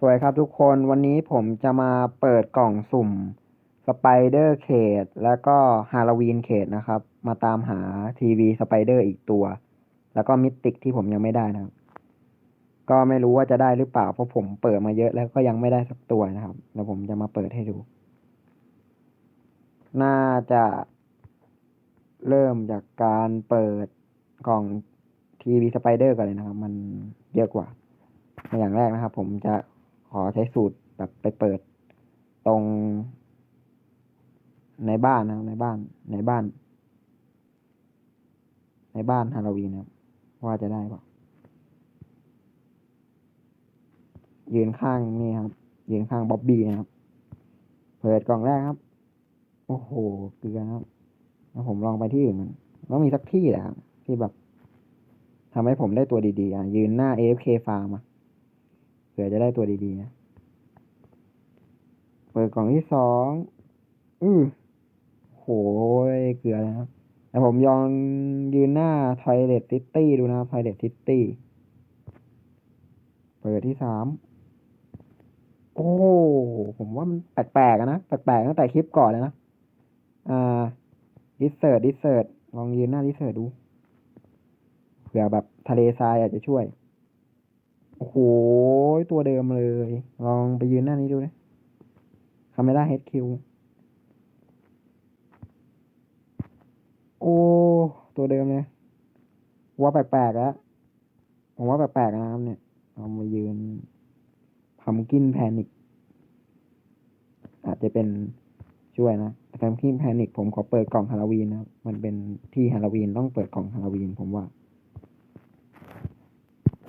สวัสดีครับทุกคนวันนี้ผมจะมาเปิดกล่องสุ่มสไปเดอร์เคดแล้วก็ฮาโลวีนเคดนะครับ มาตามหาทีวีสไปเดอร์อีกตัว แล้วก็มิติกที่ผมยังไม่ได้นะครับ ก็ไม่รู้ว่าจะได้หรือเปล่า เพราะผมเปิดมาเยอะแล้วก็ยังไม่ได้สักตัวนะครับแล้วผมจะมาเปิดให้ดู น่าจะเริ่มจากการเปิดกล่องทีวีสไปเดอร์ก่อนเลยนะครับ มันเยอะกว่าอย่างแรกนะครับ ผมจะ ขอใช้สูตรแบบไปเปิดตรงในบ้านนะในบ้าน ในบ้าน ในบ้านฮาโลวีนนะว่าจะได้ปล่ายืนข้างนี่ครับ ยืนข้างบ๊อบบี้นะครับ เปิดกล่องแรกครับ โอ้โห เกลือครับ แล้วผมลองไปที่อื่นมันต้องมีสักที่แหละครับที่แบบทำให้ผมได้ตัวดีๆอะยืนหน้า AFK Farm อะ ผื่อจะได้ตัวดีๆนะ เปิดกล่องที่สอง อือโหยเกลือเลยครับ แต่ผมยองยืนหน้า Toilet City ดูนะครับ Toilet City เปิดที่สาม โอ้ ผมว่ามันแปลกๆนะ แปลกๆตั้งแต่คลิปก่อนเลยนะ อ่า ดิสเซิร์ตดิสเซิร์ลองยืนหน้าดิสเซิร์ดู เผื่อแบบทะเลทรายอาจจะช่วย โอ้โห ตัวเดิมเลย ลองไปยืนหน้านี้ดูนะคาเมล่าเฮดคิวโอ้ ตัวเดิมเลยว่าแปลกๆแล้วผมว่าแปลกๆนะครับเนี่ย เอามายืนพัมกินแพนิกอาจจะเป็นช่วยนะแต่พัมกินแพนิกผมขอเปิดกล่องฮาโลวีนนะครับ มันเป็นที่ฮาโลวีนต้องเปิดกล่องฮาโลวีนผมว่า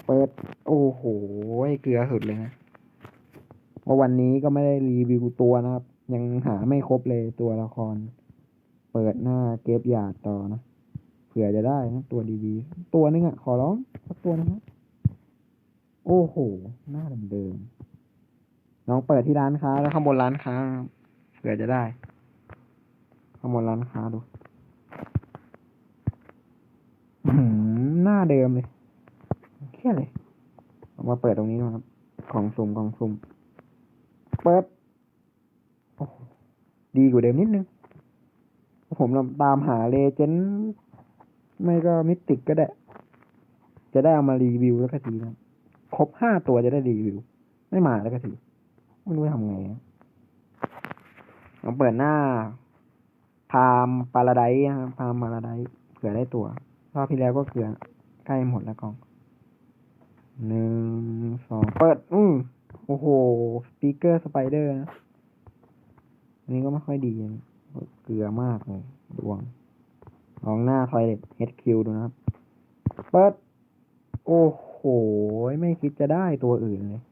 ปิด โอ้โหเกลือสุดเลยนะว่าวันนี้ก็ไม่ได้รีวิวตัวนะครับ ยังหาไม่ครบเลยตัวละคร เปิดหน้าเก็บหยาดต่อนะเผื่อจะได้นะตัวดีๆตัวนึงอะ ขอร้องสักตัวนึงนะโอ้โห หน้าเดิมๆลองเปิดที่ร้านค้า แล้วข้างบนร้านค้าเผื่อจะได้ ข้างบนร้านค้าดูอื้อหือหน้าเดิมเลย ยเลยเอามาเปิดตรงนี้นะครับ ของสุ่มของสุ่ม เปิดโอ้ดีกว่าเดิมนิดนึง ผมตามหาเลเจนด์ไม่ก็มิติกก็ได้ จะได้เอามารีวิวแล้วก็ทีนะครบห้าตัวจะได้รีวิว ไม่มาแล้วก็ทีไม่รู้จะทำไงนะลองเปิดหน้า พามปาราไดนะครับพามปาราไดเผื่อได้ตัว รอบที่แล้วก็เกือใกล้หมดแล้วกอง องเปิด อือโอ้โหสปีกเกอร์สไปเดอร์นะอันนี้ก็ไม่ค่อยดีนะเกลือมากเลยดวงลองหน้า Toilet HQ ดูนะครับ เปิด โอ้โห ไม่คิดจะได้ตัวอื่นเลย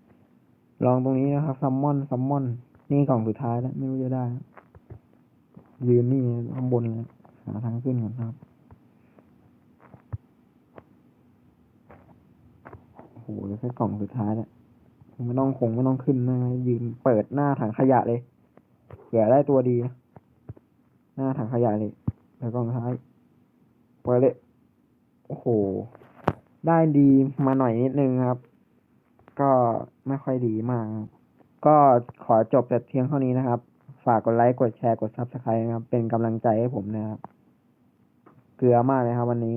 ลองตรงนี้นะครับซัมมอนซัมมอน นี่กล่องสุดท้ายแล้ว ไม่รู้จะได้ ยืนนี่ข้างบนเลยหาทางขึ้นก่อนครับ โอ้โหเหลือแค่กล่องสุดท้ายแล้วไม่ต้องคงไม่ต้องขึ้นนะยืนเปิดหน้าถังขยะเลยเผื่อได้ตัวดีนะหน้าถังขยะเลยแล้วกล่องท้ายเปิดเลยโอ้โห ได้ดีมาหน่อยนิดนึงครับ ก็ไม่ค่อยดีมาก ก็ขอจบแต่เพียงเท่านี้นะครับ ฝากกดไลค์กดแชร์กดซับสไครต์นะครับ เป็นกำลังใจให้ผมนะครับ เกลือมากเลยครับวันนี้